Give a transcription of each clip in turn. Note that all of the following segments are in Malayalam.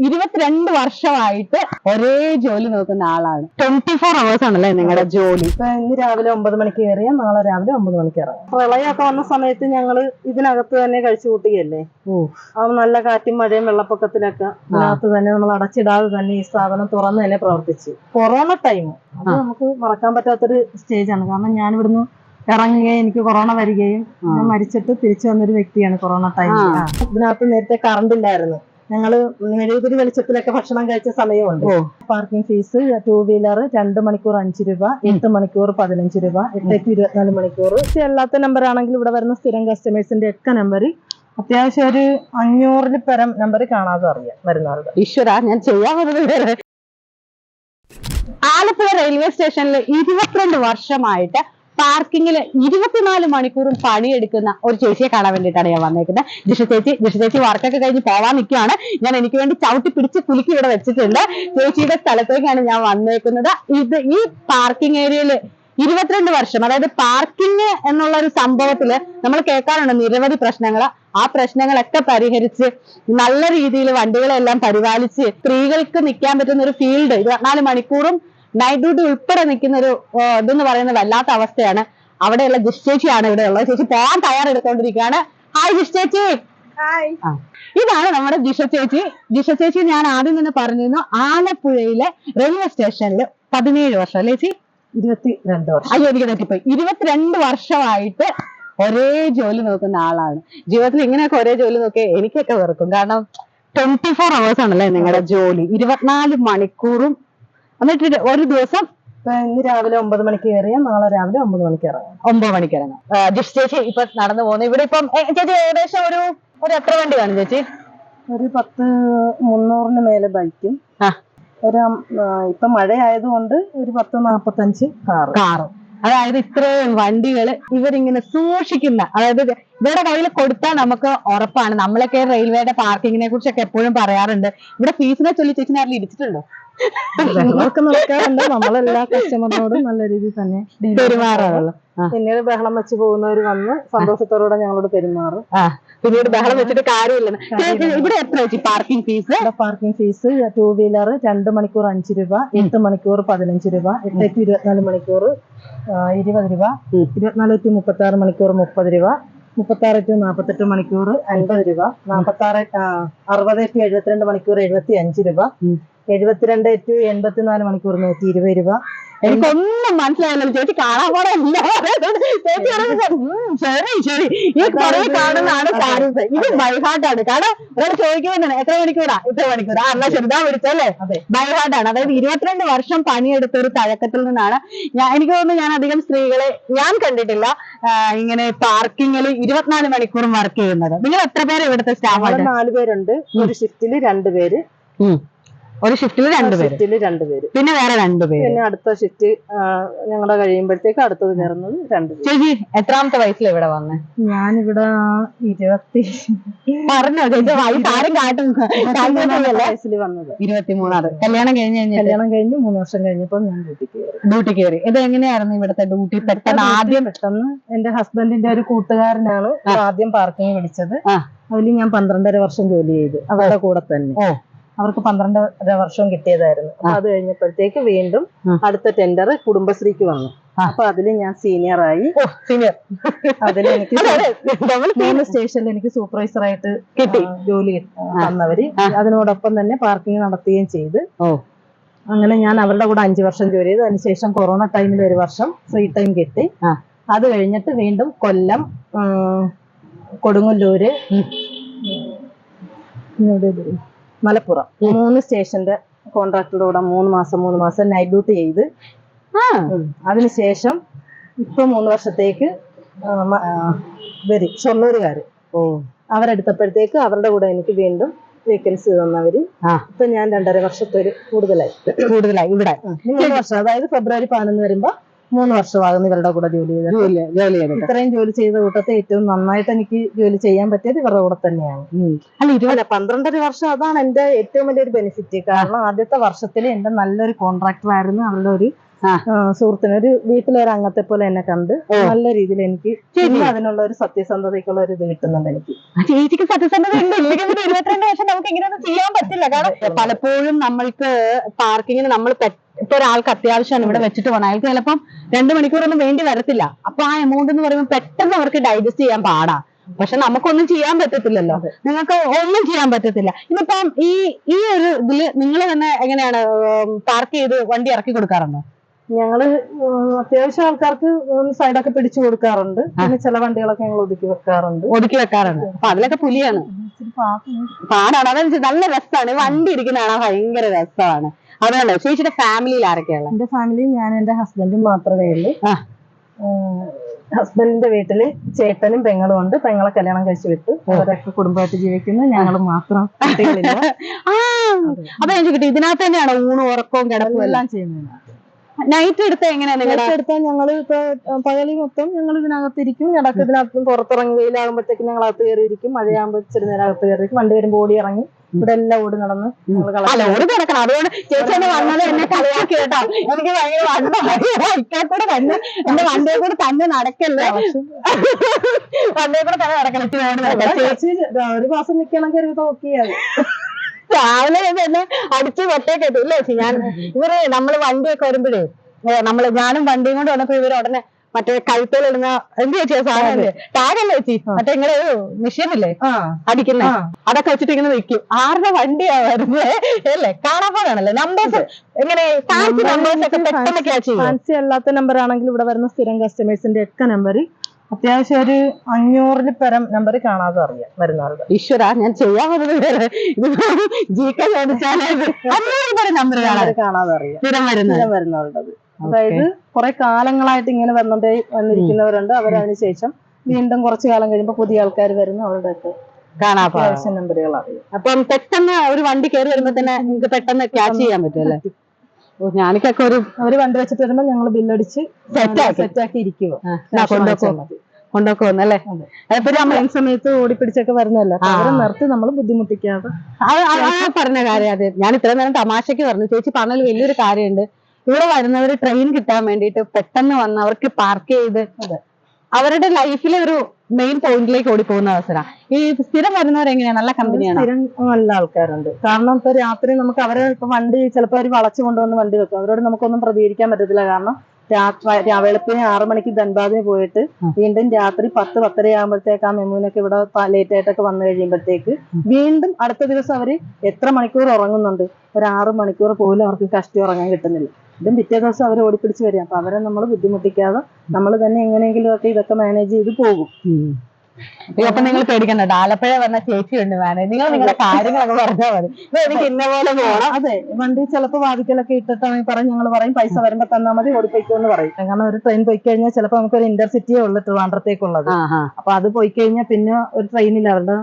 ഇരുപത്തിരണ്ട് വർഷമായിട്ട് ഒരേ ജോലി നോക്കുന്ന ആളാണ്. ട്വന്റി ഫോർ അവേഴ്സ് ആണല്ലേ നിങ്ങളുടെ ജോലി? ഇപ്പൊ ഇന്ന് രാവിലെ ഒമ്പത് മണിക്ക് കയറിയാൽ നാളെ രാവിലെ ഒമ്പത് മണിക്ക് ഇറങ്ങും. പ്രളയമൊക്കെ വന്ന സമയത്ത് ഞങ്ങൾ ഇതിനകത്ത് തന്നെ കഴിച്ചു കൂട്ടുകയല്ലേ? നല്ല കാറ്റും മഴയും വെള്ളപ്പൊക്കത്തിലൊക്കെ അതിനകത്ത് തന്നെ നമ്മൾ അടച്ചിടാതെ തന്നെ ഈ സ്ഥാപനം തുറന്ന് തന്നെ പ്രവർത്തിച്ചു. കൊറോണ ടൈം അത് നമുക്ക് മറക്കാൻ പറ്റാത്തൊരു സ്റ്റേജാണ് കാരണം ഞാൻ ഇവിടുന്ന് ഇറങ്ങുകയും എനിക്ക് കൊറോണ വരികയും ഞാൻ മരിച്ചിട്ട് തിരിച്ചു വന്നൊരു വ്യക്തിയാണ് കൊറോണ ടൈമിൽ ആ. ഇതിനകത്ത് നേരത്തെ കറണ്ട് ഇല്ലായിരുന്നു. ഞങ്ങൾ മെഴുകുതിരി വെളിച്ചത്തിലൊക്കെ ഭക്ഷണം കഴിച്ച സമയമുണ്ട്. പാർക്കിംഗ് ഫീസ് ടൂ വീലർ രണ്ട് മണിക്കൂർ അഞ്ച് രൂപ എട്ട് മണിക്കൂർ പതിനഞ്ച് രൂപ എട്ടേക്ക് ഇരുപത്തിനാല് മണിക്കൂർ. അല്ലാത്ത നമ്പർ ആണെങ്കിൽ ഇവിടെ വരുന്ന സ്ഥിരം കസ്റ്റമേഴ്സിന്റെ ഒക്കെ നമ്പർ അത്യാവശ്യം ഒരു അഞ്ഞൂറിന് പരം നമ്പർ കാണാതെ അറിയാം വരുന്നവരുടെ. ഈശ്വര ഞാൻ ചെയ്യാൻ ആലപ്പുഴ റെയിൽവേ സ്റ്റേഷനിൽ ഇരുപത്തിരണ്ട് വർഷമായിട്ട് പാർക്കിങ്ങിൽ ഇരുപത്തിനാല് മണിക്കൂറും പണിയെടുക്കുന്ന ഒരു ചേച്ചിയെ കാണാൻ വേണ്ടിയിട്ടാണ് ഞാൻ വന്നേക്കുന്നത്. ജിഷ ചേച്ചി ജിഷ ചേച്ചി വർക്കൊക്കെ കഴിഞ്ഞ് പോവാൻ നിൽക്കുകയാണ് ഞാൻ എനിക്ക് വേണ്ടി ചവിട്ടി പിടിച്ച് കുലുക്കി ഇവിടെ വെച്ചിട്ടുണ്ട്. ചേച്ചിയുടെ സ്ഥലത്തേക്കാണ് ഞാൻ വന്നേക്കുന്നത്. ഇത് ഈ പാർക്കിംഗ് ഏരിയയിൽ ഇരുപത്തിരണ്ട് വർഷം അതായത് പാർക്കിംഗ് എന്നുള്ള ഒരു സംഭവത്തിൽ നമ്മൾ കേൾക്കാറുണ്ട് നിരവധി പ്രശ്നങ്ങൾ ആ പ്രശ്നങ്ങളൊക്കെ പരിഹരിച്ച് നല്ല രീതിയിൽ വണ്ടികളെല്ലാം പരിപാലിച്ച് സ്ത്രീകൾക്ക് നിൽക്കാൻ പറ്റുന്ന ഒരു ഫീൽഡ് ഇരുപത്തിനാല് മണിക്കൂറും നൈറ്റ് ഡ്യൂട്ടി ഉൾപ്പെടെ നിൽക്കുന്ന ഒരു ഇതെന്ന് പറയുന്നത് വല്ലാത്ത അവസ്ഥയാണ്. അവിടെയുള്ള ജിസ്റ്റേച്ചിയാണ് ചേച്ചിയാണ് ഇവിടെ ഉള്ളത് ചേച്ചി പോകാൻ തയ്യാറെടുത്തോണ്ടിരിക്കുകയാണ്. ഹായ് ജിസ്റ്റേച്ചി ചേച്ചി ഇതാണ് നമ്മുടെ ജിഷ ചേച്ചി ജിഷ ചേച്ചി ഞാൻ ആദ്യം തന്നെ പറഞ്ഞിരുന്നു ആലപ്പുഴയിലെ റെയിൽവേ സ്റ്റേഷനിൽ പതിനേഴ് വർഷം അല്ലേ ചേച്ചി? ഇരുപത്തി രണ്ട് വർഷം. അയ്യോ എനിക്ക് തെറ്റിപ്പോയി. ഇരുപത്തിരണ്ട് വർഷമായിട്ട് ഒരേ ജോലി നോക്കുന്ന ആളാണ്. ജീവിതത്തിൽ ഇങ്ങനെയൊക്കെ ഒരേ ജോലി നോക്കിയ എനിക്കൊക്കെ വെറുക്കും. കാരണം ട്വന്റി ഫോർ അവേഴ്സ് ആണല്ലേ നിങ്ങളുടെ ജോലി. ഇരുപത്തിനാല് മണിക്കൂറും എന്നിട്ട് ഒരു ദിവസം ഇന്ന് രാവിലെ ഒമ്പത് മണിക്ക് കയറിയാൽ നാളെ രാവിലെ ഒമ്പത് മണിക്ക് ഇറങ്ങാം. ഒമ്പത് മണിക്ക് ഇറങ്ങാം. ജസ്റ്റ് ജിഷ് ചേച്ചി ഇപ്പൊ നടന്നു പോകുന്നു. ഇവിടെ ഇപ്പം ചേച്ചി ഏകദേശം ഒരു ഒരു എത്ര വണ്ടി കാണും ചേച്ചി? ഒരു പത്ത് മുന്നൂറിന് മേലെ ബൈക്കും. ഒരു ഇപ്പൊ മഴ ആയതുകൊണ്ട് ഒരു പത്ത് നാപ്പത്തഞ്ച് കാറും. കാറും. അതായത് ഇത്രയും വണ്ടികൾ ഇവരിങ്ങനെ സൂക്ഷിക്കുന്ന അതായത് ഇവരുടെ കയ്യിൽ കൊടുത്താൽ നമുക്ക് ഉറപ്പാണ്. നമ്മളൊക്കെ റെയിൽവേയുടെ പാർക്കിങ്ങിനെ കുറിച്ചൊക്കെ എപ്പോഴും പറയാറുണ്ട്. ഇവിടെ ഫീസിനെ ചൊല്ലി ചേച്ചി ആരെങ്കിലും ഇടിച്ചിട്ടുണ്ടോ? ബഹളമൊക്കെ നടക്കാറുണ്ട്. നമ്മളെല്ലാ കസ്റ്റമറിനോടും നല്ല രീതിയിൽ തന്നെ പെരുമാറാറുള്ളു. പിന്നീട് ബഹളം വെച്ച് പോകുന്നവർ വന്ന് സന്തോഷത്തോടെ ഞങ്ങളോട് പെരുമാറും. പിന്നീട് ബഹളം വെച്ചിട്ട് കാര്യമില്ല. ഇവിടെ എത്ര parking fees parking fees two wheeler രണ്ട് മണിക്കൂർ അഞ്ച് രൂപ എട്ട് മണിക്കൂർ പതിനഞ്ച് രൂപ എട്ടേക്ക് ഇരുപത്തിനാല് മണിക്കൂർ ഇരുപത് രൂപ. ഇരുപത്തിനാല് ടു മുപ്പത്തി ആറ് മണിക്കൂർ മുപ്പത് രൂപ മുപ്പത്തി ആറ് ടു നാൽപ്പത്തെട്ട് മണിക്കൂർ അൻപത് രൂപ നാൽപ്പത്തി ആറ് അറുപത് ടു എഴുപത്തിരണ്ട് മണിക്കൂർ എഴുപത്തി അഞ്ച് രൂപ. എഴുപത്തിരണ്ട് ടു എൺപത്തിനാല് മണിക്കൂർ നൂറ്റി ഇരുപത് രൂപ. എനിക്കൊന്നും മനസ്സിലായില്ലല്ലോ ചേച്ചി കാണാൻ പോലെ ഇല്ല. ചേച്ചി ശരി ശരി. ഈ കുറെ കാണുന്നതാണ് കാര്യങ്ങൾ ഇത് ബൈഹാർട്ടാണ്. കാരണം ഒരാൾ ചോദിക്കുമ്പോൾ എത്ര മണിക്കൂറാ? ഇത്ര മണിക്കൂറാ. അല്ല ചെറുതാ വിളിച്ചല്ലേ. ബൈഹാർട്ടാണ്. അതായത് ഇരുപത്തിരണ്ട് വർഷം പണിയെടുത്ത ഒരു തഴക്കത്തിൽ നിന്നാണ് ഞാൻ എനിക്ക് തോന്നുന്നു ഞാൻ അധികം സ്ത്രീകളെ ഞാൻ കണ്ടിട്ടില്ല. ഇങ്ങനെ പാർക്കിങ്ങിൽ ഇരുപത്തിനാല് മണിക്കൂറും വർക്ക് ചെയ്യുന്നത്. നിങ്ങൾ എത്ര പേര് ഇവിടുത്തെ സ്റ്റാഫ് നാല് പേരുണ്ട്. ഒരു ഷിഫ്റ്റിൽ രണ്ടുപേര് ഒരു ഷിഫ്റ്റിൽ രണ്ടുപേര് ഷിഫ്റ്റിൽ രണ്ടുപേര് പിന്നെ വേറെ രണ്ടുപേര് പിന്നെ അടുത്ത ഷിഫ്റ്റ് ഞങ്ങളുടെ കഴിയുമ്പോഴത്തേക്ക് അടുത്തത് കയറുന്നത് രണ്ടുപേര് ചേച്ചി എത്രാമത്തെ വയസ്സിൽ ഇവിടെ വന്നേ? ഞാനിവിടെ ഇരുപത്തി പറഞ്ഞോ ചേച്ചി വയസ്സ് ആരും കാട്ടും വന്നത് വയസ്സിൽ വന്നത്. ഇരുപത്തിമൂന്നാറ്. കല്യാണം കഴിഞ്ഞ് കഴിഞ്ഞാൽ കല്യാണം കഴിഞ്ഞ് മൂന്ന് വർഷം കഴിഞ്ഞപ്പോൾ ഞാൻ ഡ്യൂട്ടിക്ക് കയറി. ഡ്യൂട്ടി കയറി. ഇത് എങ്ങനെയായിരുന്നു ഇവിടുത്തെ ഡ്യൂട്ടി പെട്ടെന്ന് ആദ്യം പെട്ടെന്ന് എന്റെ ഹസ്ബൻഡിന്റെ ഒരു കൂട്ടുകാരനാണ് ആദ്യം പാർക്കിംഗ് വിളിച്ചത്. അതിൽ ഞാൻ പന്ത്രണ്ടര വർഷം ജോലി ചെയ്തു. അവരുടെ കൂടെ തന്നെ. ഓ. അവർക്ക് പന്ത്രണ്ടര വർഷം കിട്ടിയതായിരുന്നു അപ്പൊ അത് കഴിഞ്ഞപ്പോഴത്തേക്ക് വീണ്ടും അടുത്ത ടെൻഡർ കുടുംബശ്രീക്ക് വന്നു. അപ്പൊ അതിൽ ഞാൻ സീനിയർ ആയി സീനിയർ അതിൽ എനിക്ക് മൂന്ന് സ്റ്റേഷനിൽ എനിക്ക് സൂപ്പർവൈസർ ആയിട്ട് കിട്ടി. ജോലി വന്നവര് തന്നവര് അതിനോടൊപ്പം തന്നെ പാർക്കിംഗ് നടത്തുകയും ചെയ്ത് അങ്ങനെ ഞാൻ അവരുടെ കൂടെ അഞ്ചു വർഷം ജോലി ചെയ്തു അതിനുശേഷം കൊറോണ ടൈമിൽ ഒരു വർഷം ഫ്രീ ടൈം കിട്ടി. അത് കഴിഞ്ഞിട്ട് വീണ്ടും കൊല്ലം കൊടുങ്ങല്ലൂര് മലപ്പുറം. മൂന്ന് സ്റ്റേഷന്റെ കോൺട്രാക്ടറുടെ കൂടെ മൂന്ന് മാസം മൂന്ന് മാസം നൈറ്റ് ഡ്യൂട്ടി ചെയ്ത് അതിനുശേഷം ഇപ്പൊ മൂന്ന് വർഷത്തേക്ക് വരും ഷൊർണൂരുകാര്. അവരെടുത്തപ്പോഴത്തേക്ക് അവരുടെ കൂടെ എനിക്ക് വീണ്ടും വേക്കൻസി തന്നവര് ഇപ്പൊ ഞാൻ രണ്ടര വർഷത്തെ കൂടുതലായി. കൂടുതലായി ഇവിടെ. മൂന്ന് വർഷം അതായത് ഫെബ്രുവരി പതിനൊന്ന് വരുമ്പോ മൂന്ന് വർഷമാകുന്നു ഇവരുടെ കൂടെ ജോലി ചെയ്തത് ജോലി ജോലി ഇത്രയും ജോലി ചെയ്ത കൂട്ടത്തെ ഏറ്റവും നന്നായിട്ട് എനിക്ക് ജോലി ചെയ്യാൻ പറ്റിയത് ഇവരുടെ കൂടെ തന്നെയാണ്. അല്ല ഇരുപത് പന്ത്രണ്ടര വർഷം അതാണ് എന്റെ ഏറ്റവും വലിയൊരു ബെനിഫിറ്റ് കാരണം ആദ്യത്തെ വർഷത്തിൽ എന്റെ നല്ലൊരു കോൺട്രാക്ടർ ആയിരുന്നു. അവരുടെ ഒരു സുഹൃത്തിന് ഒരു വീട്ടിലൊരു അംഗത്തെ പോലെ എന്നെ കണ്ട് നല്ല രീതിയിൽ എനിക്ക്. അതിനുള്ള ഒരു സത്യസന്ധതയ്ക്കുള്ള ഒരു ഇത് കിട്ടുന്നുണ്ട് എനിക്ക്. ചേച്ചിക്ക് സത്യസന്ധത ഉണ്ട്. ഇരുപത്തിരണ്ട് വർഷം നമുക്ക് ഇങ്ങനെയൊന്നും ചെയ്യാൻ പറ്റില്ല കാരണം പലപ്പോഴും നമ്മൾക്ക് പാർക്കിങ്ങിന് നമ്മൾ ഇപ്പൊ ഒരാൾക്ക് അത്യാവശ്യമാണ് ഇവിടെ വെച്ചിട്ട് പോകണം അയാൾക്ക് ചിലപ്പം രണ്ടു മണിക്കൂറൊന്നും വേണ്ടി വരത്തില്ല. അപ്പൊ ആ എമൗണ്ട് എന്ന് പറയുമ്പോൾ പെട്ടെന്ന് അവർക്ക് ഡൈജസ്റ്റ് ചെയ്യാൻ പാടാ. പക്ഷെ നമുക്കൊന്നും ചെയ്യാൻ പറ്റത്തില്ലല്ലോ. നിങ്ങൾക്ക് ഒന്നും ചെയ്യാൻ പറ്റത്തില്ല. ഇന്നിപ്പം ഈ ഈ ഒരു ഇതിൽ നിങ്ങൾ തന്നെ എങ്ങനെയാണ് പാർക്ക് ചെയ്ത് വണ്ടി ഇറക്കി കൊടുക്കാറുണ്ടോ? ഞങ്ങൾ അത്യാവശ്യം ആൾക്കാർക്ക് സൈഡൊക്കെ പിടിച്ചു കൊടുക്കാറുണ്ട്. പിന്നെ ചില വണ്ടികളൊക്കെ ഞങ്ങൾ ഒതുക്കി വെക്കാറുണ്ട്. ഒതുക്കി വെക്കാറുണ്ട്. അപ്പൊ അതിലൊക്കെ പുലിയാണ്. പാടാണ്. അതാണ് നല്ല രസമാണ്. വണ്ടി ഇരിക്കുന്ന കാണാൻ ഭയങ്കര രസമാണ്. അതാണ് ചേച്ചിയുടെ ഫാമിലിയിൽ ആരൊക്കെയാണ് എന്റെ ഫാമിലി ഞാൻ എന്റെ ഹസ്ബൻഡും മാത്രമേ ഉള്ളൂ. ഹസ്ബൻഡിന്റെ വീട്ടിൽ ചേട്ടനും പെങ്ങളും ഉണ്ട്. പെങ്ങളെ കല്യാണം കഴിച്ചു വിട്ടു. അവരൊക്കെ കുടുംബമായിട്ട് ജീവിക്കുന്നു. ഞങ്ങൾ മാത്രം കുട്ടികളില്ല. അപ്പൊ ഞാൻ ചോദിക്കട്ടെ ഇതിനകത്ത് തന്നെയാണോ ഊണും ഉറക്കവും കിടപ്പും എല്ലാം ചെയ്യുന്നതിനാ നൈറ്റ് എടുത്ത എങ്ങനെയാ നിങ്ങളുടെ എടുത്താൽ ഞങ്ങൾ ഇപ്പൊ പകലി മൊത്തം ഞങ്ങൾ ഇതിനകത്തിരിക്കും. ഇടയ്ക്ക് ഇതിനകത്ത് പുറത്തിറങ്ങി വെയിലാകുമ്പോഴത്തേക്കും ഞങ്ങൾ അകത്ത് കയറിയിരിക്കും. മഴയാകുമ്പോൾ ഇച്ചിരി നേരം അകത്ത് കയറിയിരിക്കും. വണ്ടി വരും ഓടി ഇറങ്ങി. ഇവിടെ എല്ലാം ഓടി നടന്ന് അതുകൊണ്ട് ചേച്ചി എന്നെ വന്നത് എന്നെ കളിയാക്കി കേട്ടോ. എനിക്ക് ഭയങ്കര വണ്ടൂടെ തന്നെ എന്റെ വണ്ടിയെ കൂടെ തന്നെ നടക്കല്ലേ? വണ്ടിയെ കൂടെ തന്നെ നടക്കണം. ചേച്ചി ഒരു മാസം നിൽക്കണമെങ്കിൽ ഒരു നോക്കിയാൽ രാവിലെ തന്നെ അടിച്ച് ഒറ്റയ്ക്ക് ഇട്ടു. ഇല്ലേ ഞാൻ ഇവർ നമ്മൾ വണ്ടിയൊക്കെ വരുമ്പോഴേ നമ്മൾ ഞാനും വണ്ടിയും കൊണ്ട് വന്നപ്പോ ഇവർ ഉടനെ മറ്റേ കഴുത്തോലിടുന്ന എന്ത് ചേച്ചിയാ സാധനം ടാഗല്ലേ ചേച്ചി മറ്റേ ഇങ്ങനെ മെഷീൻ ഇല്ലേ അടിക്കുന്നേ. അതൊക്കെ വെച്ചിട്ട് ഇങ്ങനെ വെക്കും ആരുടെ വണ്ടിയാ വരുന്നത് അല്ലേ? കാണാപ്പാടാണല്ലേ നമ്പേഴ്സ് എങ്ങനെ ഫാൻസി നമ്പേഴ്സ് ഒക്കെ പെട്ടെന്ന് ക്യാച്ച് ചെയ്യും ഫാൻസി അല്ലാത്ത നമ്പർ ആണെങ്കിൽ ഇവിടെ വരുന്ന സ്ഥിരം കസ്റ്റമേഴ്സിന്റെ ഒക്കെ നമ്പർ അത്യാവശ്യം ഒരു അഞ്ഞൂറിൽ പരം നമ്പർ കാണാതെ അറിയാം വരുന്നവരുടെ. ഈശ്വര ഞാൻ ചെയ്യാൻ ചോദിച്ചാലേ നമ്പർ കാണാൻ കാണാതെ അറിയാം. സ്ഥിരം വരുന്നത്. അതായത് കുറെ കാലങ്ങളായിട്ട് ഇങ്ങനെ വന്നതേ വന്നിരിക്കുന്നവരുണ്ട്. അവരതിനു ശേഷം വീണ്ടും കുറച്ചു കാലം കഴിയുമ്പോൾ പുതിയ ആൾക്കാർ വരുന്നു അവരുടെ ഒക്കെ അത്യാവശ്യം നമ്പറുകൾ അറിയാം അപ്പം പെട്ടെന്ന് ഒരു വണ്ടി കയറി വരുമ്പോ തന്നെ നിങ്ങൾക്ക് പെട്ടെന്ന് ക്യാച്ച് ചെയ്യാൻ പറ്റും അല്ലേ? ഓ ഞാനിക്കൊക്കെ ഒരു അവർ വണ്ടി വെച്ചിട്ട് വരുമ്പോ ഞങ്ങൾ ബില്ലടിച്ച് കൊണ്ടുപോകുന്നല്ലേ ഇരിക്കുവോ. കൊണ്ടൊക്കെ. വന്നല്ലേ നമ്മൾ സമയത്ത് ഓടിപ്പിടിച്ചൊക്കെ വരുന്നല്ലോ അവരെ നിർത്തി നമ്മൾ ബുദ്ധിമുട്ടിക്കാതെ. പറഞ്ഞ കാര്യം അതെ. ഞാൻ ഇത്രയും നേരം തമാശക്ക് പറഞ്ഞു. ചേച്ചി പറഞ്ഞതിൽ വലിയൊരു കാര്യമുണ്ട്. ഇവിടെ വരുന്നവർ ട്രെയിൻ കിട്ടാൻ വേണ്ടിയിട്ട് പെട്ടെന്ന് വന്ന് അവർക്ക് പാർക്ക് ചെയ്ത് അവരുടെ ലൈഫിലെ ഒരു മെയിൻ പോയിന്റിലേക്ക് ഓടി പോകുന്ന അവസരം. ഈ സ്ഥിരം വരുന്നവരെങ്ങനെയാണ് നല്ല കമ്പനിയാണ് സ്ഥിരം നല്ല ആൾക്കാരുണ്ട്. കാരണം ഇപ്പൊ രാത്രി നമുക്ക് അവരെ ഇപ്പൊ വണ്ടി ചിലപ്പോൾ അവർ വളച്ചു കൊണ്ടുവന്ന് വണ്ടി വെക്കും. അവരോട് നമുക്കൊന്നും പ്രതികരിക്കാൻ പറ്റത്തില്ല. കാരണം വെളുപ്പിന് ആറു മണിക്ക് ധൻബാദിന് പോയിട്ട് വീണ്ടും രാത്രി പത്ത് പത്തര ആകുമ്പോഴത്തേക്ക് ആ മെമുവിനൊക്കെ ഇവിടെ ലേറ്റ് ആയിട്ടൊക്കെ വന്നു കഴിയുമ്പോഴത്തേക്ക് വീണ്ടും അടുത്ത ദിവസം അവർ എത്ര മണിക്കൂർ ഉറങ്ങുന്നുണ്ട്? ഒരു ആറു മണിക്കൂർ പോലും അവർക്ക് കഷ്ടി ഉറങ്ങാൻ കിട്ടുന്നില്ല. ഇതും പിറ്റേ ദിവസം അവർ ഓടിപ്പിടിച്ച് വരിക. അപ്പൊ അവരെ നമ്മൾ ബുദ്ധിമുട്ടിക്കാതെ നമ്മൾ തന്നെ എങ്ങനെയെങ്കിലും ഒക്കെ ഇതൊക്കെ മാനേജ് ചെയ്ത് പോകും. അപ്പൊ നിങ്ങൾ പേടിക്കണ്ട. ആലപ്പുഴ വന്ന ചേച്ചിയുണ്ട് മാനേ നിങ്ങൾ നിങ്ങളുടെ കാര്യങ്ങളൊക്കെ പറഞ്ഞാൽ മതി. എനിക്ക് ഇന്ന പോലെ പോകണം അതെ. വണ്ടി ചിലപ്പോൾ വാതിക്കലൊക്കെ ഇട്ടിട്ടാണെങ്കിൽ പറയും ഞങ്ങൾ പറയും പൈസ വരുമ്പോ തന്നാൽ മതി ഓടിപ്പോയിക്കോന്ന് പറയും. കാരണം ഒരു ട്രെയിൻ പോയി കഴിഞ്ഞാൽ ചിലപ്പോൾ നമുക്കൊരു ഇന്റർസിറ്റിയേ ഉള്ളു ട്രിവാൻഡ്രത്തേക്കുള്ളത് അപ്പൊ അത് പോയി കഴിഞ്ഞാൽ പിന്നെ ഒരു ട്രെയിനിൽ അവരുടെ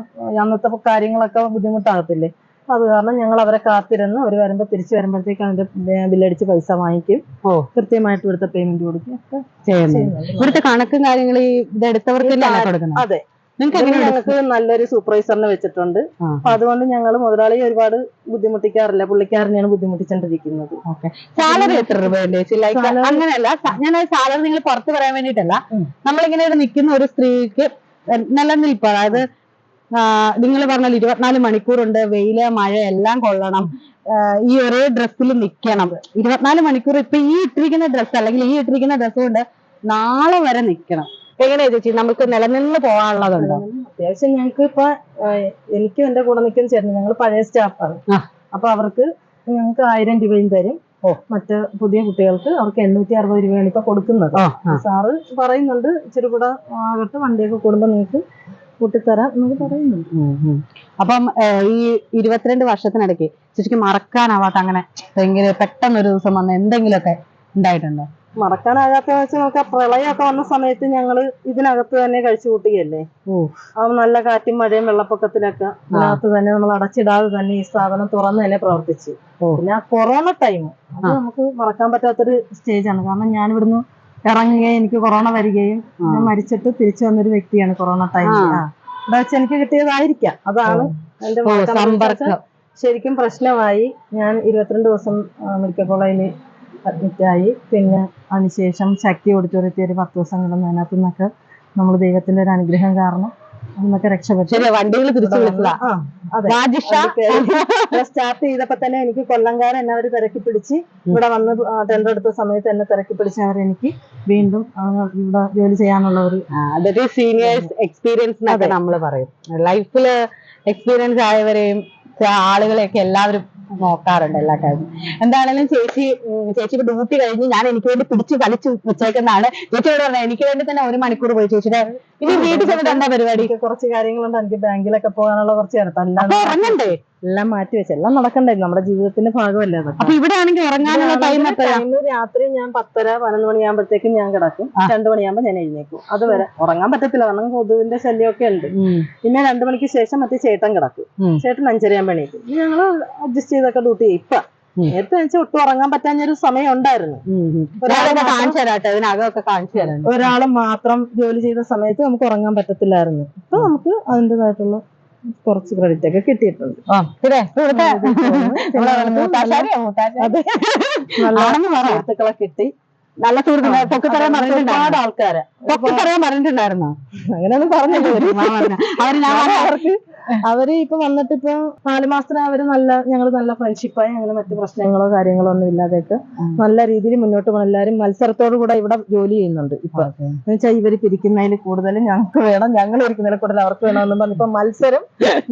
അന്നത്തെ കാര്യങ്ങളൊക്കെ ബുദ്ധിമുട്ടാകത്തില്ലേ? അത് കാരണം ഞങ്ങൾ അവരെ കാത്തിരുന്ന് അവർ വരുമ്പോ തിരിച്ചു വരുമ്പോഴത്തേക്ക് അതിന്റെ ബില്ലടിച്ച് പൈസ വാങ്ങിക്കും. ഓ. കൃത്യമായിട്ട് ഇവിടുത്തെ പേയ്മെന്റ് കൊടുക്കും. ചെയ്യുന്നുണ്ട്. ഇവിടുത്തെ കണക്കും കാര്യങ്ങളും ഈ ഇതെടുത്തവർക്ക് അതെ. ഞങ്ങൾക്ക് നല്ലൊരു സൂപ്പർവൈസറിനെ വെച്ചിട്ടുണ്ട്. അപ്പൊ അതുകൊണ്ട് ഞങ്ങൾ മുതലാളി ഒരുപാട് ബുദ്ധിമുട്ടിക്കാറില്ല. പുള്ളിക്കാരനെയാണ് ബുദ്ധിമുട്ടിച്ചോണ്ടിരിക്കുന്നത്. സാലറി എത്ര രൂപയുണ്ട് അങ്ങനെയല്ല ഞാൻ സാലറി നിങ്ങൾ പുറത്ത് പറയാൻ വേണ്ടിട്ടല്ല. നമ്മളിങ്ങനെ ഇവിടെ നിൽക്കുന്ന ഒരു സ്ത്രീക്ക് നിലനിൽപ്പ് അതായത് നിങ്ങൾ പറഞ്ഞാൽ ഇരുപത്തിനാല് മണിക്കൂറുണ്ട് വെയിൽ മഴ എല്ലാം കൊള്ളണം. ഈ ഒരേ ഡ്രസ്സിൽ നിൽക്കണം ഇരുപത്തിനാല് മണിക്കൂർ ഇപ്പൊ ഈ ഇട്ടിരിക്കുന്ന ഡ്രസ്സ് അല്ലെങ്കിൽ ഈ ഇട്ടിരിക്കുന്ന ഡ്രസ്സ് കൊണ്ട് നാളെ വരെ നിൽക്കണം എങ്ങനെയാ ചേച്ചി? നമുക്ക് നിലനിന്ന് പോകാനുള്ളതുണ്ടോ? അത്യാവശ്യം ഞങ്ങൾക്ക് ഇപ്പൊ എനിക്കും എന്റെ കൂടെ നിൽക്കുന്ന ചേട്ടൻ ഞങ്ങൾ പഴയ സ്റ്റാഫാണ്. ആണ് അപ്പൊ അവർക്ക് ഞങ്ങൾക്ക് ആയിരം രൂപയും തരും. മറ്റ് പുതിയ കുട്ടികൾക്ക് അവർക്ക് എണ്ണൂറ്റി അറുപത് രൂപയാണ് ഇപ്പൊ കൊടുക്കുന്നത്. സാറ് പറയുന്നുണ്ട് ഇച്ചിരി കൂടെ ആകട്ടെ വണ്ടിയൊക്കെ കൂടുമ്പോ നിങ്ങൾക്ക് കൂട്ടിത്തരാം എന്നൊക്കെ പറയുന്നുണ്ട്. അപ്പം ഈ ഇരുപത്തിരണ്ട് വർഷത്തിനിടയ്ക്ക് ശരിക്കും മറക്കാനാവാത്ത അങ്ങനെ ഭയങ്കര പെട്ടെന്ന് ഒരു ദിവസം വന്ന എന്തെങ്കിലുമൊക്കെ ഉണ്ടായിട്ടുണ്ടോ? മറക്കാനാകാത്ത വെച്ച് നമുക്ക് ആ പ്രളയമൊക്കെ വന്ന സമയത്ത് ഞങ്ങൾ ഇതിനകത്ത് തന്നെ കഴിച്ചു കൂട്ടുകയല്ലേ? ആ നല്ല കാറ്റും മഴയും വെള്ളപ്പൊക്കത്തിലൊക്കെ അതിനകത്ത് തന്നെ നമ്മൾ അടച്ചിടാതെ തന്നെ ഈ സ്ഥാപനം തുറന്ന് തന്നെ പ്രവർത്തിച്ചു. പിന്നെ ആ കൊറോണ ടൈം. അത്. നമുക്ക് മറക്കാൻ പറ്റാത്തൊരു സ്റ്റേജാണ്. കാരണം ഞാൻ ഇവിടുന്ന് ഇറങ്ങുകയും എനിക്ക് കൊറോണ വരികയും. ഞാൻ മരിച്ചിട്ട് തിരിച്ചു വന്നൊരു വ്യക്തിയാണ് കൊറോണ ടൈമിൽ. ഇവിടെ വെച്ച് എനിക്ക് കിട്ടിയതായിരിക്കാം. അതാണ് എന്റെ സമ്പർക്കം. ശരിക്കും പ്രശ്നമായി. ഞാൻ ഇരുപത്തിരണ്ട് ദിവസം മെഡിക്കൽ കോളേജിൽ അഡ്മിറ്റായി പിന്നെ അതിനുശേഷം ശക്തി ഓഡിറ്റോറിയത്തിൽ ഒരു പത്ത് ദിവസം കിടന്നു അതിനകത്തു നിന്നൊക്കെ നമ്മൾ ദൈവത്തിന്റെ ഒരു അനുഗ്രഹം കാരണം രക്ഷപ്പെട്ടു. വണ്ടികൾ തിരിച്ചു വിളിച്ചതാ. സ്റ്റാർട്ട് ചെയ്തപ്പോ തന്നെ എനിക്ക് കൊല്ലംകാരൻ എന്നെ അവർ തിരക്കി പിടിച്ച് ഇവിടെ വന്ന് ടെൻഡർ എടുത്ത സമയത്ത് എന്നെ തിരക്കി പിടിച്ച് അവർ എനിക്ക് വീണ്ടും ഇവിടെ ജോലി ചെയ്യാനുള്ള ഒരു അതൊരു സീനിയേഴ്സ് എക്സ്പീരിയൻസ് നമ്മൾ പറയും. ലൈഫിൽ എക്സ്പീരിയൻസ് ആയവരെയും ആളുകളെയൊക്കെ എല്ലാവരും നോക്കാറുണ്ട് എല്ലാ കാര്യവും എന്താണെങ്കിലും ചേച്ചി ചേച്ചി ഇപ്പൊ ഡ്യൂട്ടി കഴിഞ്ഞ് ഞാൻ എനിക്ക് വേണ്ടി പിടിച്ച് കളിച്ച് വെച്ചേക്കുന്നതാണ്. ചേച്ചിയോട് പറഞ്ഞത് എനിക്ക് വേണ്ടി തന്നെ ഒരു മണിക്കൂർ പോയി ചേച്ചിയുടെ ഇനി വീട്ടിൽ ചെന്നിട്ട് എന്താ പരിപാടി? കുറച്ച് കാര്യങ്ങളുണ്ട്. എനിക്ക് ബാങ്കിലൊക്കെ പോകാനുള്ള കുറച്ച് അല്ലാതെ ഇറങ്ങണ്ടേ? എല്ലാം മാറ്റി വെച്ച്. എല്ലാം നടക്കണ്ടേ? നമ്മുടെ ജീവിതത്തിന്റെ ഭാഗമല്ലേ അപ്പൊ ഇവിടെ ആണെങ്കിൽ ഇറങ്ങാനുള്ള ടൈം ഇന്ന് രാത്രി ഞാൻ പത്തര പതിനൊന്ന് മണിയാകുമ്പോഴത്തേക്കും ഞാൻ കിടക്കും. രണ്ടു മണിയാകുമ്പോ ഞാൻ എഴുന്നേക്കും അതുവരെ ഉറങ്ങാൻ പറ്റത്തില്ല. കാരണം കൊതുവിന്റെ ശല്യമൊക്കെ ഉണ്ട്. പിന്നെ രണ്ടു മണിക്ക് ശേഷം മറ്റേ ചേട്ടൻ കിടക്കും. ചേട്ടൻ അഞ്ചരയാകുമ്പോൾ എണീക്കും. ഞങ്ങൾ അഡ്ജസ്റ്റ് ചെയ്തൊക്കെ ഡ്യൂട്ടി ചെയ്യും ഇപ്പൊ. നേരത്തെ വെച്ചാൽ ഒട്ടും ഉറങ്ങാൻ പറ്റാഞ്ഞൊരു സമയം ഉണ്ടായിരുന്നു. ഒരാളെ കാണിച്ചു തരാട്ടെ ഇതിനകമൊക്കെ കാണിച്ചു തരാം. ഒരാൾ മാത്രം ജോലി ചെയ്ത സമയത്ത് നമുക്ക് ഉറങ്ങാൻ പറ്റത്തില്ലായിരുന്നു. ഇപ്പൊ നമുക്ക് അതിന്റെതായിട്ടുള്ള കുറച്ച് ക്രെഡിറ്റ് ഒക്കെ കിട്ടിയിട്ടുണ്ട്. സുഹൃത്തുക്കളെ കിട്ടി. നല്ല സുഹൃത്തുക്കളെ പൊക്കി പറയാൻ ഒരുപാട് പറഞ്ഞിട്ടുണ്ടായിരുന്നു? ആൾക്കാരെ. പൊക്കി പറയാൻ പറഞ്ഞിട്ടുണ്ടായിരുന്നോ? അങ്ങനെയൊന്നും പറഞ്ഞില്ല അവർ. ഞാൻ അവർക്ക് അവർ ഇപ്പൊ വന്നിട്ട് ഇപ്പൊ നാല് മാസത്തിന് അവർ നല്ല ഞങ്ങൾ നല്ല ഫ്രണ്ട്ഷിപ്പായി അങ്ങനെ മറ്റു പ്രശ്നങ്ങളോ കാര്യങ്ങളോ ഒന്നും ഇല്ലാതെയൊക്കെ നല്ല രീതിയിൽ മുന്നോട്ട് പോകണം. എല്ലാരും മത്സരത്തോടു കൂടെ ഇവിടെ ജോലി ചെയ്യുന്നുണ്ട് ഇപ്പൊ. എന്ന് വെച്ചാൽ ഇവർ പിരിക്കുന്നതിൽ കൂടുതൽ ഞങ്ങൾക്ക് വേണം ഞങ്ങൾ ഇരിക്കുന്നതിൽ കൂടുതൽ അവർക്ക് വേണമെന്നും പറഞ്ഞ് ഇപ്പൊ മത്സരം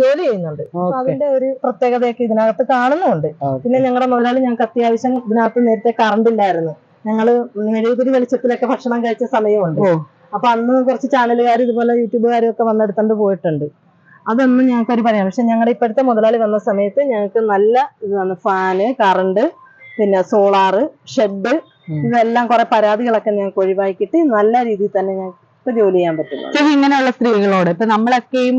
ജോലി ചെയ്യുന്നുണ്ട്. അതിന്റെ ഒരു പ്രത്യേകതയൊക്കെ ഇതിനകത്ത് കാണുന്നുണ്ട്. പിന്നെ ഞങ്ങളുടെ മുതലാളി ഞങ്ങൾക്ക് അത്യാവശ്യം ഇതിനകത്ത് നേരത്തെ കറണ്ട് ഇല്ലായിരുന്നു. ഞങ്ങൾ മെഴുകുതിരി വെളിച്ചത്തിലൊക്കെ ഭക്ഷണം കഴിച്ച സമയമുണ്ട്. അപ്പൊ അന്ന് കുറച്ച് ചാനലുകാർ ഇതുപോലെ യൂട്യൂബുകാരും ഒക്കെ വന്നെടുത്തോണ്ട് പോയിട്ടുണ്ട്. അതൊന്നും ഞങ്ങൾക്കൊരു പറയാം പക്ഷെ ഞങ്ങളുടെ ഇപ്പോഴത്തെ മുതലാളി വന്ന സമയത്ത് ഞങ്ങൾക്ക് നല്ല ഇതാണ് ഫാന് കറണ്ട് പിന്നെ സോളാറ് ഷെഡ്. ഇതെല്ലാം കുറെ പരാതികളൊക്കെ ഞങ്ങൾക്ക് ഒഴിവാക്കിയിട്ട് നല്ല രീതിയിൽ തന്നെ ഞങ്ങൾക്ക് ഇപ്പൊ ജോലി ചെയ്യാൻ ചേച്ചി ഇങ്ങനെയുള്ള സ്ത്രീകളോട് ഇപ്പൊ നമ്മളൊക്കെയും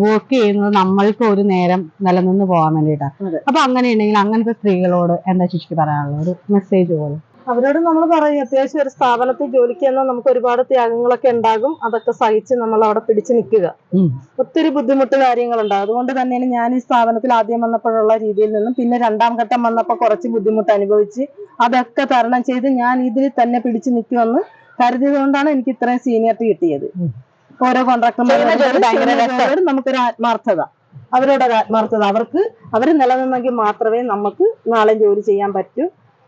വർക്ക് ചെയ്യുന്നത് നമ്മൾക്ക് ഒരു നേരം നിലനിന്ന് പോകാൻ വേണ്ടിയിട്ടാണ്. അപ്പൊ അങ്ങനെയുണ്ടെങ്കിൽ അങ്ങനത്തെ സ്ത്രീകളോട് എന്താ ചേച്ചിക്ക് പറയാനുള്ളത്? ഒരു മെസ്സേജ് പോലെ. അവരോട് നമ്മൾ പറയും അത്യാവശ്യം ഒരു സ്ഥാപനത്തിൽ ജോലിക്ക് എന്നാൽ നമുക്ക് ഒരുപാട് ത്യാഗങ്ങളൊക്കെ ഉണ്ടാകും. അതൊക്കെ സഹിച്ച് നമ്മൾ അവിടെ പിടിച്ചു നിൽക്കുക. ഒത്തിരി ബുദ്ധിമുട്ട് കാര്യങ്ങളുണ്ടാകും അതുകൊണ്ട് തന്നെയാണ് ഞാൻ ഈ സ്ഥാപനത്തിൽ ആദ്യം വന്നപ്പോഴുള്ള രീതിയിൽ നിന്നും പിന്നെ രണ്ടാം ഘട്ടം വന്നപ്പോൾ കുറച്ച് ബുദ്ധിമുട്ട് അനുഭവിച്ച് അതൊക്കെ തരണം ചെയ്ത് ഞാൻ ഇതിൽ തന്നെ പിടിച്ചു നിൽക്കുമെന്ന് കരുതിയത് കൊണ്ടാണ് എനിക്ക് ഇത്രയും സീനിയറിറ്റി കിട്ടിയത്. ഓരോ കോൺട്രാക്ടർമാരും നമുക്കൊരു ആത്മാർത്ഥത. അവരോട് ആത്മാർത്ഥത. അവർക്ക് അവർ നിലനിന്നെങ്കിൽ മാത്രമേ നമുക്ക് നാളെ ജോലി ചെയ്യാൻ പറ്റൂ.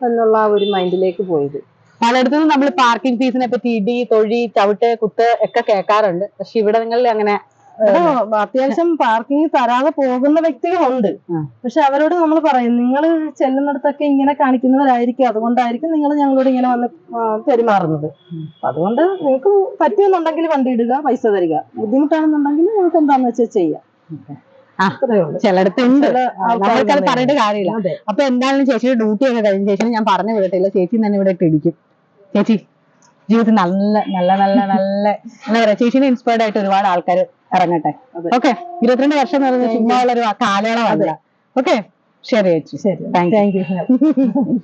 എന്നുള്ള ആ ഒരു മൈൻഡിലേക്ക് പോയത്. പലയിടത്തും നമ്മൾ പാർക്കിംഗ് ഫീസിനെ പറ്റി ഇടി തൊഴി ചവിട്ട് കുത്ത് ഒക്കെ കേൾക്കാറുണ്ട്. പക്ഷെ ഇവിടെ നിങ്ങൾ അങ്ങനെ അത്യാവശ്യം പാർക്കിംഗ് തരാതെ പോകുന്ന വ്യക്തികളുണ്ട്. പക്ഷെ അവരോട് നമ്മൾ പറയും നിങ്ങൾ ചെല്ലുന്നിടത്തൊക്കെ ഇങ്ങനെ കാണിക്കുന്നവരായിരിക്കും. അതുകൊണ്ടായിരിക്കും നിങ്ങൾ ഞങ്ങളോട് ഇങ്ങനെ വന്ന് പെരുമാറുന്നത്. അതുകൊണ്ട് നിങ്ങൾക്ക് പറ്റുമെന്നുണ്ടെങ്കിൽ വണ്ടി ഇടുക പൈസ തരിക. ബുദ്ധിമുട്ടാണെന്നുണ്ടെങ്കിൽ നിങ്ങൾക്ക് എന്താണെന്ന് വെച്ചാൽ ചെയ്യാം. ആ. അത്രേ ഉള്ളൂ. ചിലയിടത്തുണ്ട്. ചില നമ്മൾക്കത് പറഞ്ഞിട്ട് കാര്യമില്ല. അപ്പൊ എന്തായാലും ചേച്ചിയുടെ ഡ്യൂട്ടി ഒക്കെ കഴിഞ്ഞ ശേഷം ഞാൻ പറഞ്ഞു വിടട്ടില്ല ചേച്ചി തന്നെ ഇവിടെ ഇട്ടിരിക്കും ചേച്ചി ജീവിതത്തിൽ നല്ല നല്ല നല്ല നല്ല എന്താ പറയാ ചേച്ചിനെ ഇൻസ്പയർഡ് ആയിട്ട് ഒരുപാട് ആൾക്കാർ ഇറങ്ങട്ടെ. ഓക്കെ ഇരുപത്തിരണ്ട് വർഷം എന്ന് പറയുന്നത് ചുമ്മാ ഉള്ള ഒരു കാലയളവല്ല. ഓക്കെ ശരി ചേച്ചി. ശരി. Thank you